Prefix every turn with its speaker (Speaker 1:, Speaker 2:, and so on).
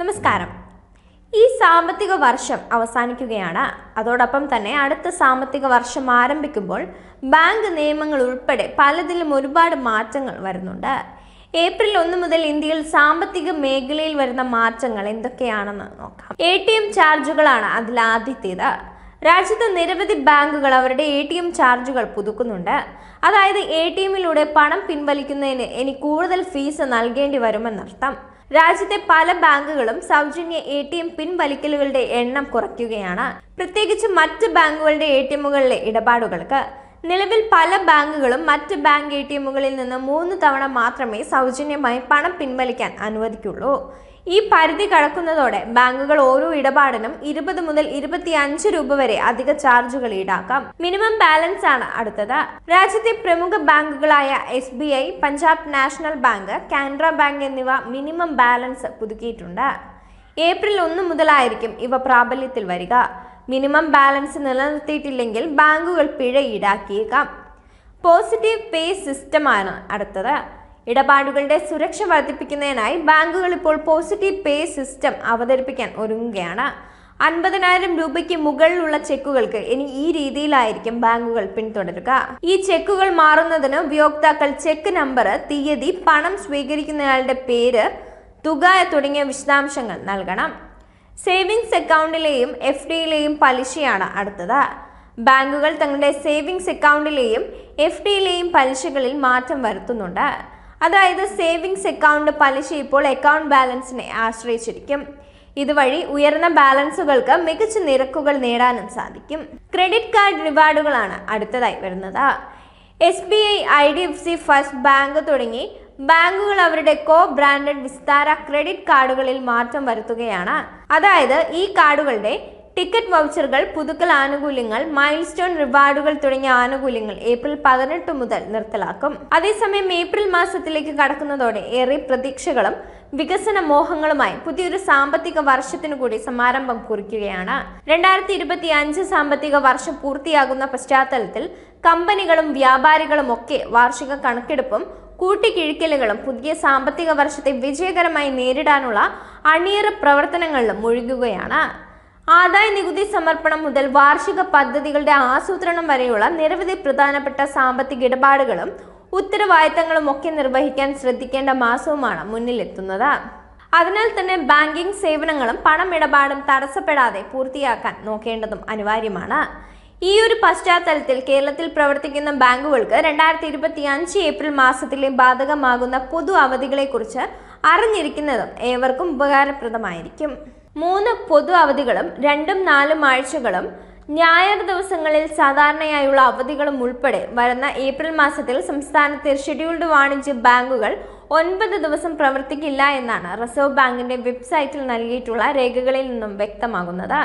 Speaker 1: നമസ്കാരം. ഈ സാമ്പത്തിക വർഷം അവസാനിക്കുകയാണ്. അതോടൊപ്പം തന്നെ അടുത്ത സാമ്പത്തിക വർഷം ആരംഭിക്കുമ്പോൾ ബാങ്ക് നിയമങ്ങൾ ഉൾപ്പെടെ പലതിലും ഒരുപാട് മാറ്റങ്ങൾ വരുന്നുണ്ട്. ഏപ്രിൽ ഒന്ന് മുതൽ ഇന്ത്യയിൽ സാമ്പത്തിക മേഖലയിൽ വരുന്ന മാറ്റങ്ങൾ എന്തൊക്കെയാണെന്ന് നോക്കാം. എ ടി എം ചാർജുകളാണ് അതിൽ ആദ്യത്തേത്. രാജ്യത്ത് നിരവധി ബാങ്കുകൾ അവരുടെ എ ടി എം ചാർജുകൾ പുതുക്കുന്നുണ്ട്. അതായത് എ ടി എമ്മിലൂടെ പണം പിൻവലിക്കുന്നതിന് ഇനി കൂടുതൽ ഫീസ് നൽകേണ്ടി വരുമെന്നർത്ഥം. രാജ്യത്തെ പല ബാങ്കുകളും സൗജന്യ എ ടി എം പിൻവലിക്കലുകളുടെ എണ്ണം കുറയ്ക്കുകയാണ്. പ്രത്യേകിച്ച് മറ്റ് ബാങ്കുകളുടെ എ ടി എമ്മുകളിലെ ഇടപാടുകൾക്ക്. നിലവിൽ പല ബാങ്കുകളും മറ്റ് ബാങ്ക് എ ടി എമ്മുകളിൽ നിന്ന് മൂന്ന് തവണ മാത്രമേ സൗജന്യമായി പണം പിൻവലിക്കാൻ അനുവദിക്കുള്ളൂ. ഈ പരിധി കടക്കുന്നതോടെ ബാങ്കുകൾ ഓരോ ഇടപാടിനും ഇരുപത് മുതൽ ഇരുപത്തിയഞ്ച് രൂപ വരെ അധിക ചാർജുകൾ ഈടാക്കാം. മിനിമം ബാലൻസ് ആണ് അടുത്തത്. രാജ്യത്തെ പ്രമുഖ ബാങ്കുകളായ S B I Punjab national bank Canara bank minimum minimum balance പുതുക്കിയിട്ടുണ്ട്. ഏപ്രിൽ ഒന്ന് മുതലായിരിക്കും ഇവ പ്രാബല്യത്തിൽ വരിക. മിനിമം ബാലൻസ് നിലനിർത്തിയിട്ടില്ലെങ്കിൽ ബാങ്കുകൾ പിഴ ഈടാക്കിയേക്കാം. പോസിറ്റീവ് പേ സിസ്റ്റമാണ് അടുത്തത്. ഇടപാടുകളുടെ സുരക്ഷ വർദ്ധിപ്പിക്കുന്നതിനായി ബാങ്കുകൾ ഇപ്പോൾ പോസിറ്റീവ് പേ സിസ്റ്റം അവതരിപ്പിക്കാൻ ഒരുങ്ങുകയാണ്. അൻപതിനായിരം രൂപയ്ക്ക് മുകളിലുള്ള ചെക്കുകൾക്ക് ഇനി ഈ രീതിയിലായിരിക്കും ബാങ്കുകൾ പിന്തുടരുക. ഈ ചെക്കുകൾ മാറുന്നതിന് ഉപയോക്താക്കൾ ചെക്ക് നമ്പർ തീയതി പണം സ്വീകരിക്കുന്നയാളുടെ പേര് തുക തുടങ്ങിയ വിശദാംശങ്ങൾ നൽകണം. സേവിങ്സ് അക്കൗണ്ടിലെയും എഫ് ഡിയിലെയും പലിശയാണ് അടുത്തത്. ബാങ്കുകൾ തങ്ങളുടെ സേവിങ്സ് അക്കൗണ്ടിലെയും എഫ് ഡിയിലെയും പലിശകളിൽ മാറ്റം വരുത്തുന്നുണ്ട്. അതായത് സേവിങ്സ് അക്കൗണ്ട് പലിശ ഇപ്പോൾ അക്കൗണ്ട് ബാലൻസിനെ ആശ്രയിച്ചിരിക്കും. ഇതുവഴി ഉയർന്ന ബാലൻസുകൾക്ക് മികച്ച നിരക്കുകൾ നേടാനും സാധിക്കും. ക്രെഡിറ്റ് കാർഡ് റിവാർഡുകളാണ് അടുത്തതായി വരുന്നത്. S B I I D F C first bank തുടങ്ങി ബാങ്കുകൾ അവരുടെ കോ ബ്രാൻഡഡ് വിസ്താര ക്രെഡിറ്റ് കാർഡുകളിൽ മാറ്റം വരുത്തുകയാണ്. അതായത് ഈ കാർഡുകളുടെ ടിക്കറ്റ് വൗച്ചറുകൾ പുതുക്കൽ ആനുകൂല്യങ്ങൾ മൈൽ സ്റ്റോൺ റിവാർഡുകൾ തുടങ്ങിയ ആനുകൂല്യങ്ങൾ ഏപ്രിൽ പതിനെട്ട് മുതൽ നിർത്തലാക്കും. അതേസമയം ഏപ്രിൽ മാസത്തിലേക്ക് കടക്കുന്നതോടെ ഏറെ പ്രതീക്ഷകളും വികസന മോഹങ്ങളുമായി പുതിയൊരു സാമ്പത്തിക വർഷത്തിനു കൂടി സമാരംഭം കുറിക്കുകയാണ്. രണ്ടായിരത്തി ഇരുപത്തി അഞ്ച് സാമ്പത്തിക വർഷം പൂർത്തിയാകുന്ന പശ്ചാത്തലത്തിൽ കമ്പനികളും വ്യാപാരികളും ഒക്കെ വാർഷിക കണക്കെടുപ്പും കൂട്ടിക്കിഴിക്കലുകളും പുതിയ സാമ്പത്തിക വർഷത്തെ വിജയകരമായി നേരിടാനുള്ള അണിയറ പ്രവർത്തനങ്ങളിലും മുഴുകുകയാണ്. ആദായ നികുതി സമർപ്പണം മുതൽ വാർഷിക പദ്ധതികളുടെ ആസൂത്രണം വരെയുള്ള നിരവധി പ്രധാനപ്പെട്ട സാമ്പത്തിക ഇടപാടുകളും ഉത്തരവാദിത്തങ്ങളും ഒക്കെ നിർവഹിക്കാൻ ശ്രദ്ധിക്കേണ്ട മാസവുമാണ് മുന്നിലെത്തുന്നത്. അതിനാൽ തന്നെ ബാങ്കിംഗ് സേവനങ്ങളും പണമിടപാടും തടസ്സപ്പെടാതെ പൂർത്തിയാക്കാൻ നോക്കേണ്ടതും അനിവാര്യമാണ്. ഈ ഒരു പശ്ചാത്തലത്തിൽ കേരളത്തിൽ പ്രവർത്തിക്കുന്ന ബാങ്കുകൾക്ക് രണ്ടായിരത്തി ഇരുപത്തി അഞ്ച് ഏപ്രിൽ മാസത്തിലെ ബാധകമാകുന്ന പൊതു അവധികളെക്കുറിച്ച് അറിഞ്ഞിരിക്കുന്നതും ഏവർക്കും ഉപകാരപ്രദമായിരിക്കും. മൂന്ന് പൊതു അവധികളും രണ്ടും നാലും ആഴ്ചകളും ഞായർ ദിവസങ്ങളിൽ സാധാരണയായുള്ള അവധികളും ഉൾപ്പെടെ വരുന്ന ഏപ്രിൽ മാസത്തിൽ സംസ്ഥാനത്തെ ഷെഡ്യൂൾഡ് വാണിജ്യ ബാങ്കുകൾ ഒൻപത് ദിവസം പ്രവർത്തിക്കില്ല എന്നാണ് റിസർവ് ബാങ്കിന്റെ വെബ്സൈറ്റിൽ നൽകിയിട്ടുള്ള രേഖകളിൽ നിന്നും വ്യക്തമാകുന്നത്.